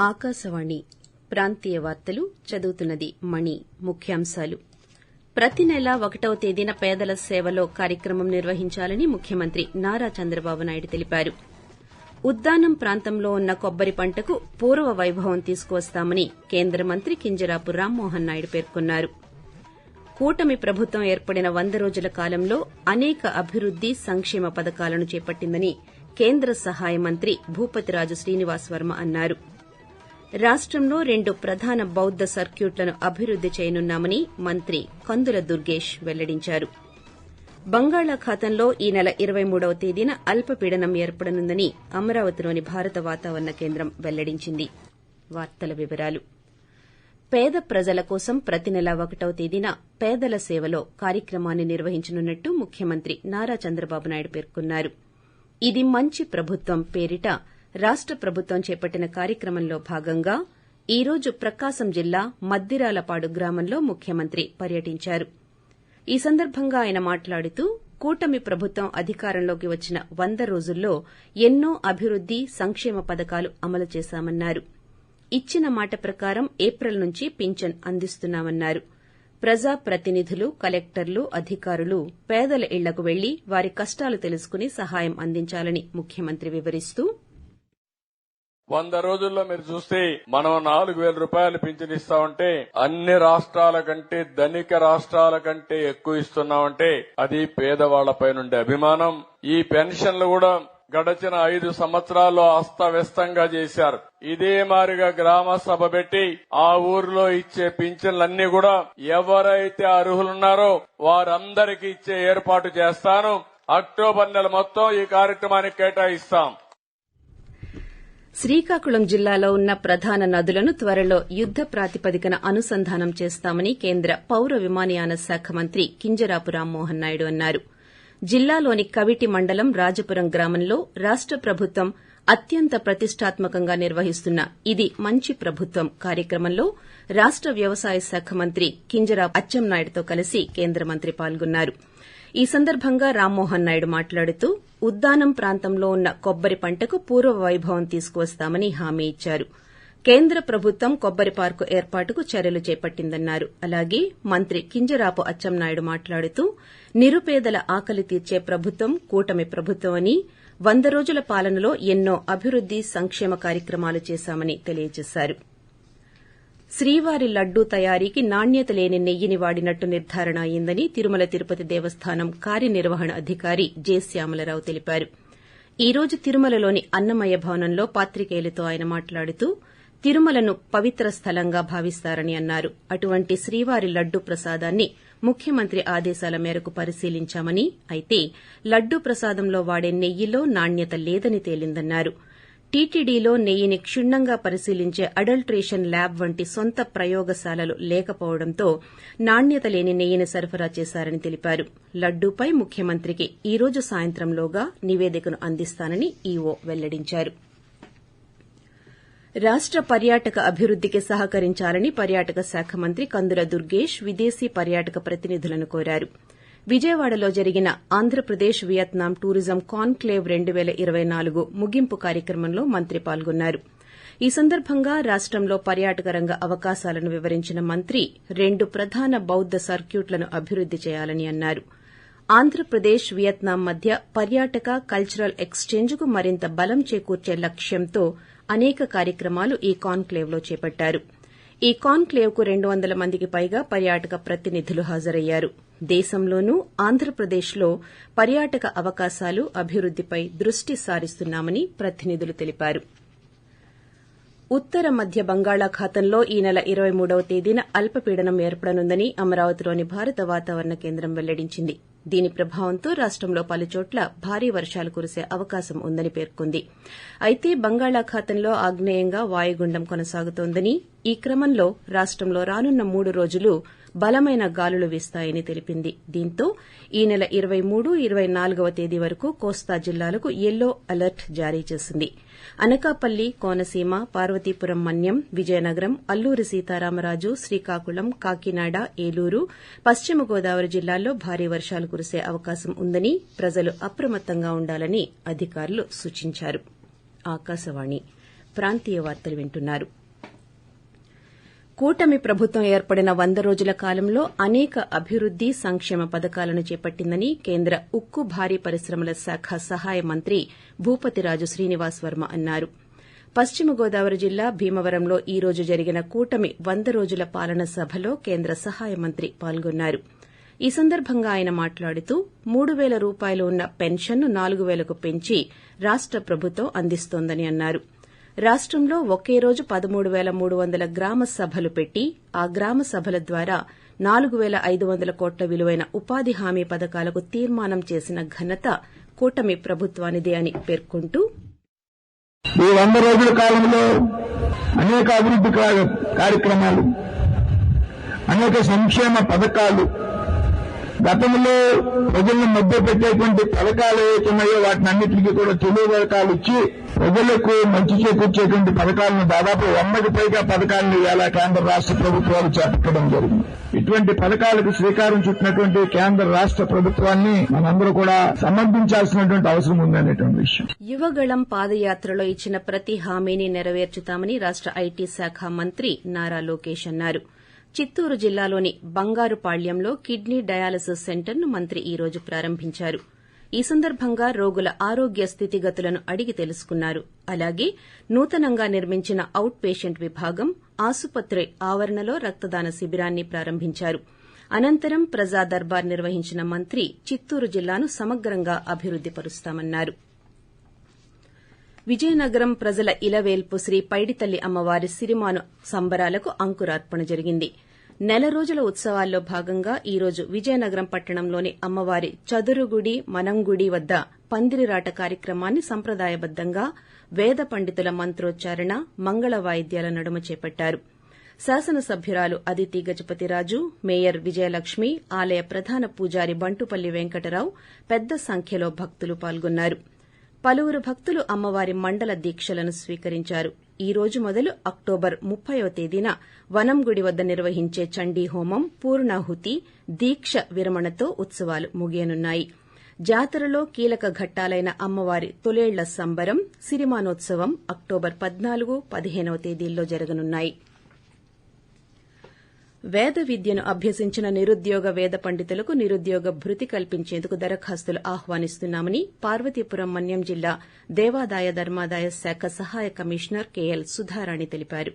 ఆకాశవాణి ప్రాంతీయ వార్తలు చదువుతున్నది మణి. ముఖ్యాంశాలు. ప్రతి నెల ఒకటవ తేదీన పేదల సేవలో కార్యక్రమం నిర్వహించాలని ముఖ్యమంత్రి నారా చంద్రబాబు నాయుడు తెలిపారు. ఉద్దానం ప్రాంతంలో ఉన్న కొబ్బరి పంటకు పూర్వ వైభవం తీసుకువస్తామని కేంద్ర మంత్రి కింజరాపు రామ్మోహన్ నాయుడు పేర్కొన్నారు. కూటమి ప్రభుత్వం ఏర్పడిన వంద రోజుల కాలంలో అనేక అభివృద్ది సంక్షేమ పథకాలను చేపట్టిందని కేంద్ర సహాయ మంత్రి భూపతిరాజు శ్రీనివాస్ వర్మ అన్నారు. రాష్టంలో రెండు ప్రధాన బౌద్ద సర్క్యూట్లను అభివృద్ది చేయనున్నామని మంత్రి కందుల దుర్గేష్ వెల్లడించారు. బంగాళాఖాతంలో ఈ నెల ఇరవై మూడవ తేదీన అల్పపీడనం ఏర్పడనుందని అమరావతిలోని భారత వాతావరణ కేంద్రం వెల్లడించింది. వార్తల వివరాలు. పేద ప్రజల కోసం ప్రతి నెల ఒకటవ తేదీన పేదల సేవలో కార్యక్రమాన్ని నిర్వహించనున్నట్టు ముఖ్యమంత్రి నారా చంద్రబాబు నాయుడు పేర్కొన్నారు. ఇది మంచి ప్రభుత్వం పేరిట రాష్ట ప్రభుత్వం చేపట్టిన కార్యక్రమంలో భాగంగా ఈ రోజు ప్రకాశం జిల్లా మద్దిరాలపాడు గ్రామంలో ముఖ్యమంత్రి పర్యటించారు. ఈ సందర్భంగా ఆయన మాట్లాడుతూ కూటమి ప్రభుత్వం అధికారంలోకి వచ్చిన వంద రోజుల్లో ఎన్నో అభివృద్ది సంక్షేమ పథకాలు అమలు చేశామన్నారు. ఇచ్చిన మాట ప్రకారం ఏప్రిల్ నుంచి పింఛన్ అందిస్తున్నామన్నారు. ప్రజా ప్రతినిధులు కలెక్టర్లు అధికారులు పేదల ఇళ్ళకు పెళ్ళి వారి కష్టాలు తెలుసుకుని సహాయం అందించాలని ముఖ్యమంత్రి వివరిస్తూ వంద రోజుల్లో మీరు చూస్తే మనం నాలుగు వేల రూపాయలు పింఛన్ ఇస్తామంటే అన్ని రాష్ట్రాల కంటే ధనిక రాష్ట్రాల కంటే ఎక్కువ ఇస్తున్నామంటే అది పేదవాళ్ళపై నుండే అభిమానం. ఈ పెన్షన్లు కూడా గడచిన ఐదు సంవత్సరాల్లో అస్తవ్యస్తంగా చేశారు. ఇదే మారిగా గ్రామ సభ పెట్టి ఆ ఊర్లో ఇచ్చే పింఛన్లన్నీ కూడా ఎవరైతే అర్హులున్నారో వారందరికీ ఇచ్చే ఏర్పాటు చేస్తాను. అక్టోబర్ నెల మొత్తం ఈ కార్యక్రమానికి కేటాయిస్తాం. శ్రీకాకుళం జిల్లాలో ఉన్న ప్రధాన నదులను త్వరలో యుద్ద ప్రాతిపదికన అనుసంధానం చేస్తామని కేంద్ర పౌర విమానయాన శాఖ మంత్రి కింజరాపు రామ్మోహన్ నాయుడు అన్నారు. జిల్లాలోని కవిటి మండలం రాజపురం గ్రామంలో రాష్ట ప్రభుత్వం అత్యంత ప్రతిష్టాత్మకంగా నిర్వహిస్తున్న ఇది మంచి ప్రభుత్వం కార్యక్రమంలో రాష్ట వ్యవసాయ శాఖ మంత్రి కింజరాపు అచ్చెన్నాయుడుతో కలిసి కేంద్ర మంత్రి పాల్గొన్నారు. ఈ సందర్భంగా రామ్మోహన్ నాయుడు మాట్లాడుతూ ఉద్దానం ప్రాంతంలో ఉన్న కొబ్బరి పంటకు పూర్వ వైభవం తీసుకువస్తామని హామీ ఇచ్చారు. కేంద్ర ప్రభుత్వం కొబ్బరి పార్కు ఏర్పాటుకు చర్యలు చేపట్టిందన్నారు. అలాగే మంత్రి కింజరాపు అచ్చెన్నాయుడు మాట్లాడుతూ నిరుపేదల ఆకలి తీర్చే ప్రభుత్వం కూటమి ప్రభుత్వమని వంద రోజుల పాలనలో ఎన్నో అభివృద్ది సంక్షేమ కార్యక్రమాలు చేశామని తెలియజేశారు. శ్రీవారి లడ్డూ తయారీకి నాణ్యత లేని నెయ్యిని వాడినట్టు నిర్ధారణ అయిందని తిరుమల తిరుపతి దేవస్థానం కార్యనిర్వహణ అధికారి జె. శ్యామలరావు తెలిపారు. ఈ రోజు తిరుమలలోని అన్నమయ్య భవనంలో పాత్రికేయులతో ఆయన మాట్లాడుతూ తిరుమలను పవిత్ర స్థలంగా భావిస్తారని అన్నారు. అటువంటి శ్రీవారి లడ్డు ప్రసాదాన్ని ముఖ్యమంత్రి ఆదేశాల మేరకు పరిశీలించామని అయితే లడ్డు ప్రసాదంలో వాడే నెయ్యిలో నాణ్యత లేదని తేలిందన్నారు. టీటీడీలో నెయ్యిని క్షుణ్ణంగా పరిశీలించే అడల్టరేషన్ ల్యాబ్ వంటి సొంత ప్రయోగశాలలు లేకపోవడంతో నాణ్యత లేని నెయ్యిని సరఫరా చేశారని తెలిపారు. లడ్డూపై ముఖ్యమంత్రికి ఈ రోజు సాయంత్రంలోగా నివేదికను అందిస్తానని ఈవో వెల్లడించారు. రాష్ట పర్యాటక అభివృద్దికి సహకరించాలని పర్యాటక శాఖ మంత్రి కందుల దుర్గేష్ విదేశీ పర్యాటక ప్రతినిధులను కోరారు. విజయవాడలో జరిగిన ఆంధ్రప్రదేశ్ వియత్నాం టూరిజం కాన్క్లేవ్ రెండు పేల ఇరవై నాలుగు ముగింపు కార్యక్రమంలో మంత్రి పాల్గొన్నారు. ఈ సందర్భంగా రాష్టంలో పర్యాటక రంగ అవకాశాలను వివరించిన మంత్రి రెండు ప్రధాన బౌద్ద సర్క్యూట్లను అభివృద్ది చేయాలని అన్నారు. ఆంధ్రప్రదేశ్ వియత్నాం మధ్య పర్యాటక కల్చరల్ ఎక్స్చేంజ్కు మరింత బలం చేకూర్చే లక్ష్యంతో అనేక కార్యక్రమాలు ఈ కాన్క్లేవ్లో చేపట్టారు. ఈ కాన్క్లేవ్కు రెండు వందల మందికి పైగా పర్యాటక ప్రతినిధులు హాజరయ్యారు. దేశంలోనూ ఆంధ్రప్రదేశ్లో పర్యాటక అవకాశాలు అభివృద్దిపై దృష్టి సారిస్తున్నామని ప్రతినిధులు తెలిపారు. ఉత్తర మధ్య బంగాళాఖాతంలో ఈ నెల ఇరవై మూడవ తేదీన అల్పపీడనం ఏర్పడనుందని అమరావతిలోని భారత వాతావరణ కేంద్రం వెల్లడించింది. దీని ప్రభావంతో రాష్టంలో పలుచోట్ల భారీ వర్షాలు కురిసే అవకాశం ఉందని పేర్కొంది. అయితే బంగాళాఖాతంలో ఆగ్నేయంగా వాయుగుండం కొనసాగుతోందని ఈ క్రమంలో రాష్టంలో రానున్న మూడు రోజులు బలమైన గాలులు వీస్తాయని తెలిపింది. దీంతో ఈ నెల ఇరవై మూడు ఇరవై నాలుగవ తేదీ వరకు కోస్తా జిల్లాలకు యెల్లో అలర్ట్ జారీ చేసింది. అనకాపల్లి కోనసీమ పార్వతీపురం మన్యం విజయనగరం అల్లూరి సీతారామరాజు శ్రీకాకుళం కాకినాడ ఏలూరు పశ్చిమ గోదావరి జిల్లాల్లో భారీ వర్షాలు కురిసే అవకాశం ఉందని ప్రజలు అప్రమత్తంగా ఉండాలని అధికారులు సూచించారు ఆకాశవాణి ప్రాంతీయ వార్తలు వింటున్నారు కూటమి ప్రభుత్వం ఏర్పడిన వంద రోజుల కాలంలో అనేక అభివృద్ది సంక్షేమ పథకాలను చేపట్టిందని కేంద్ర ఉక్కు భారీ పరిశ్రమల శాఖ సహాయ మంత్రి భూపతిరాజు శ్రీనివాస్ వర్మ అన్నారు. పశ్చిమ గోదావరి జిల్లా భీమవరంలో ఈ రోజు జరిగిన కూటమి వంద రోజుల పాలన సభలో కేంద్ర సహాయ మంత్రి పాల్గొన్నారు. ఈ సందర్భంగా ఆయన మాట్లాడుతూ మూడు పేల రూపాయలు ఉన్న పెన్షన్ను నాలుగు పేలకు పెంచి రాష్ట ప్రభుత్వం అందిస్తోందని అన్నారు. రాష్టంలో ఒకే రోజు పదమూడు పేల మూడు వందల గ్రామ సభలు పెట్టి ఆ గ్రామ సభల ద్వారా నాలుగు పేల ఐదు వందల కోట్ల విలువైన ఉపాధి హామీ పథకాలకు తీర్మానం చేసిన ఘనత కూటమి ప్రభుత్వానిదే అని పేర్కొంటూ ఈ వంద రోజుల కాలంలో అనేక అభివృద్ది కార్యక్రమాలు అనేక సంక్షేమ పథకాలు గతంలో ప్రజలను మధ్య పెట్టేటువంటి పథకాలు ఏవైతున్నాయో వాటిని అన్నిటికీ కూడా తెలుగు పథకాలు ఇచ్చి ప్రజలకు మంచి చేకూర్చేటువంటి పథకాలను దాదాపు వందకు పైగా పథకాలను ఇవాళ కేంద్ర రాష్ట ప్రభుత్వాలు చేపట్టడం జరిగింది. ఇటువంటి పథకాలకు శ్రీకారం చుట్టినటువంటి కేంద్ర రాష్ట ప్రభుత్వాన్ని మనందరూ కూడా సమర్థించాల్సినటువంటి అవసరం ఉందనేటువంటి విషయం. యువగళం పాదయాత్రలో ఇచ్చిన ప్రతి హామీని నెరవేర్చుతామని రాష్ట ఐటీ శాఖ మంత్రి నారా లోకేష్ అన్నారు. చిత్తూరు జిల్లాలోని బంగారుపాళ్యంలో కిడ్నీ డయాలసిస్ సెంటర్ను మంత్రి ఈ రోజు ప్రారంభించారు. ఈ సందర్భంగా రోగుల ఆరోగ్య స్థితిగతులను అడిగి తెలుసుకున్నారు. అలాగే నూతనంగా నిర్మించిన అవుట్ పేషెంట్ విభాగం ఆసుపత్రి ఆవరణలో రక్తదాన శిబిరాన్ని ప్రారంభించారు. అనంతరం ప్రజా దర్బార్ నిర్వహించిన మంత్రి చిత్తూరు జిల్లాను సమగ్రంగా అభివృద్ది పరుస్తామన్నారు విజయనగరం ప్రజల ఇలవేల్పు శ్రీ పైడితల్లి అమ్మవారి సిరిమాను సంబరాలకు అంకురార్పణ జరిగింది. నెల రోజుల ఉత్సవాల్లో భాగంగా ఈ రోజు విజయనగరం పట్టణంలోని అమ్మవారి చదురుగుడి మనంగుడి వద్ద పందిరిరాట కార్యక్రమాన్ని సంప్రదాయబద్దంగా వేద పండితుల మంత్రోచ్చారణ మంగళ వాయిద్యాల నడుమ చేపట్టారు. శాసనసభ్యురాలు అదితి గజపతిరాజు మేయర్ విజయలక్ష్మి ఆలయ ప్రధాన పూజారి బంటుపల్లి వెంకటరావు పెద్ద సంఖ్యలో భక్తులు పాల్గొన్నారు. పలువురు భక్తులు అమ్మవారి మండల దీక్షలను స్వీకరించారు. ఈ రోజు మొదలు అక్టోబర్ ముప్పైవ తేదీన వనంగుడి వద్ద నిర్వహించే చండీ హోమం పూర్ణాహుతి దీక్ష విరమణతో ఉత్సవాలు ముగియనున్నాయి. జాతరలో కీలక ఘట్టాలైన అమ్మవారి తొలేళ్ళ సంబరం సిరిమానోత్సవం అక్టోబర్ పద్నాలుగు పదిహేనవ తేదీల్లో జరగనున్నాయి. వేద విద్యను అభ్యసించిన నిరుద్యోగ వేద పండితులకు నిరుద్యోగ భృతి కల్పించేందుకు దరఖాస్తులు ఆహ్వానిస్తున్నామని పార్వతీపురం మన్యం జిల్లా దేవాదాయ ధర్మాదాయ శాఖ సహాయ కమిషనర్ కెఎల్ సుధారాణి తెలిపారు.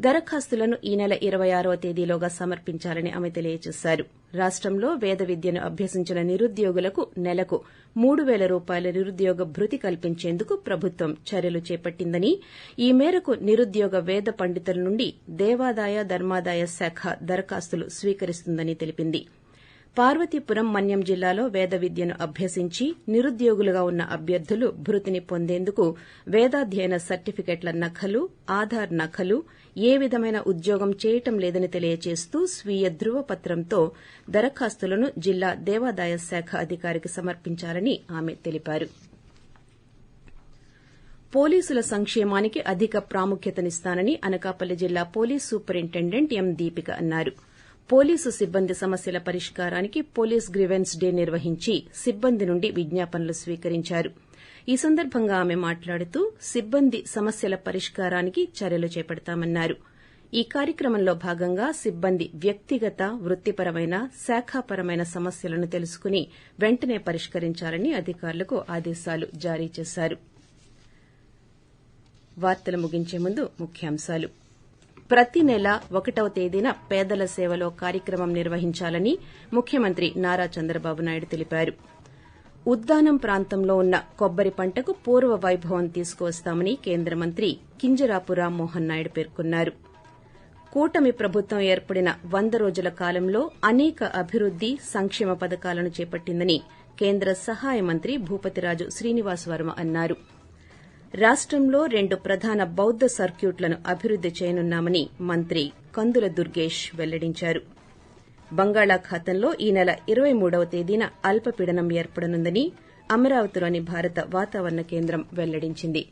దరఖాస్తులను ఈ నెల ఇరవై ఆరవ తేదీలోగా సమర్పించాలని ఆమె తెలియజేశారు. రాష్టంలో వేద విద్యను అభ్యసించిన నిరుద్యోగులకు నెలకు మూడు పేల రూపాయల నిరుద్యోగ భృతి కల్పించేందుకు ప్రభుత్వం చర్యలు చేపట్టిందని ఈ మేరకు నిరుద్యోగ వేద పండితుల నుండి దేవాదాయ ధర్మాదాయ శాఖ దరఖాస్తులు స్వీకరిస్తుందని తెలిపింది. పార్వతీపురం మన్యం జిల్లాలో వేద విద్యను అభ్యసించి నిరుద్యోగులుగా ఉన్న అభ్యర్థులు భృతిని పొందేందుకు వేదాధ్యయన సర్టిఫికెట్ల నకలు ఆధార్ నకలు ఏ విధమైన ఉద్యోగం చేయటం లేదని తెలియజేస్తూ స్వీయ ధృవపత్రంతో దరఖాస్తులను జిల్లా దేవాదాయ శాఖ అధికారికి సమర్పించాలని ఆమె తెలిపారు. పోలీసుల సంక్షేమానికి అధిక ప్రాముఖ్యతనిస్తానని అనకాపల్లి జిల్లా పోలీస్ సూపరింటెండెంట్ ఎం దీపిక అన్నారు. పోలీసు సిబ్బంది సమస్యల పరిష్కారానికి పోలీస్ గ్రివెన్స్ డే నిర్వహించి సిబ్బంది నుండి విజ్ఞాపనలు స్వీకరించారు. ఈ సందర్భంగా ఆమె మాట్లాడుతూ సిబ్బంది సమస్యల పరిష్కారానికి చర్యలు చేపడతామన్నారు. ఈ కార్యక్రమంలో భాగంగా సిబ్బంది వ్యక్తిగత వృత్తిపరమైన శాఖాపరమైన సమస్యలను తెలుసుకుని వెంటనే పరిష్కరించాలని అధికారులకు ఆదేశాలు జారీ చేశారు వార్తలు ముగించే ముందు ముఖ్యాంశాలు ప్రతి నెల ఒకటవ తేదీన పేదల సేవలో కార్యక్రమం నిర్వహించాలని ముఖ్యమంత్రి నారా చంద్రబాబు నాయుడు తెలిపారు. ఉద్దానం ప్రాంతంలో ఉన్న కొబ్బరి పంటకు పూర్వ వైభవం తీసుకువస్తామని కేంద్ర మంత్రి కింజరాపు రామ్మోహన్ నాయుడు పేర్కొన్నారు. కూటమి ప్రభుత్వం ఏర్పడిన వంద రోజుల కాలంలో అనేక అభివృద్ది సంక్షేమ పథకాలను చేపట్టిందని కేంద్ర సహాయ మంత్రి భూపతిరాజు శ్రీనివాస్ వర్మ అన్నారు. రాష్టంలో రెండు ప్రధాన బౌద్ద సర్క్యూట్లను అభివృద్ది చేయనున్నామని మంత్రి కందుల దుర్గేష్ వెల్లడించారు. బంగాళాఖాతంలో ఈ నెల ఇరవై మూడవ తేదీన అల్పపీడనం ఏర్పడనుందని అమరావతిలోని భారత వాతావరణ కేంద్రం వెల్లడించింది.